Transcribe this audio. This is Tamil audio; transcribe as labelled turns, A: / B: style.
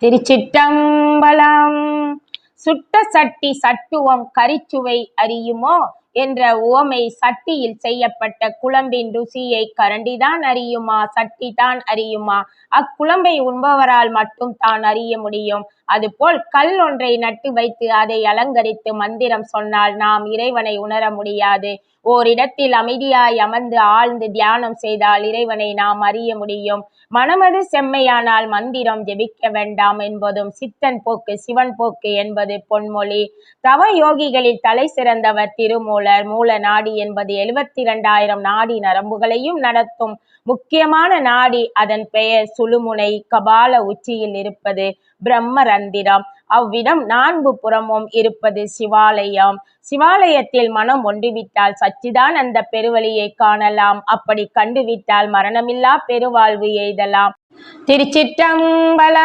A: திருச்சிட்டம்பலம். சுட்ட சட்டி சட்டுவம் கரிச்சுவை அறியுமோ? என்ற உவமை சட்டியில் செய்யப்பட்ட குழம்பின் ருசியை கரண்டிதான் அறியுமா? சட்டி தான் அறியுமா? அக்குழம்பை உண்பவரால் மட்டும் தான் அறிய முடியும். அதுபோல் கல் ஒன்றை நட்டு வைத்து அதை அலங்கரித்து மந்திரம் சொன்னால் நாம் இறைவனை உணர முடியாது. ஓரிடத்தில் அமைதியாய் அமர்ந்து ஆழ்ந்து தியானம் செய்தால் இறைவனை நாம் அறிய முடியும். மனமது செம்மையானால் மந்திரம் ஜெபிக்க வேண்டாம் என்பதும் சித்தன் போக்கு சிவன் போக்கு என்பது பொன்மொழி. தவ யோகிகளில் தலை சிறந்தவர் திருமூலர் மூல நாடி என்பது எழுபத்தி இரண்டாயிரம் நாடி நரம்புகளையும் நடத்தும். முக்கியமான நாடி அதன் பெயர் சுழுமுனை கபால உச்சியில் இருப்பது பிரம்மரந்திரம். அவ்விடம் நான்கு புறமும் இருப்பது சிவாலயம். சிவாலயத்தில் மனம் ஒன்றுவிட்டால் சச்சிதானந்த பெருவழியை காணலாம். அப்படி கண்டுவிட்டால் மரணமில்லா பெருவாழ்வு எய்தலாம். திருச்சிற்றம்பல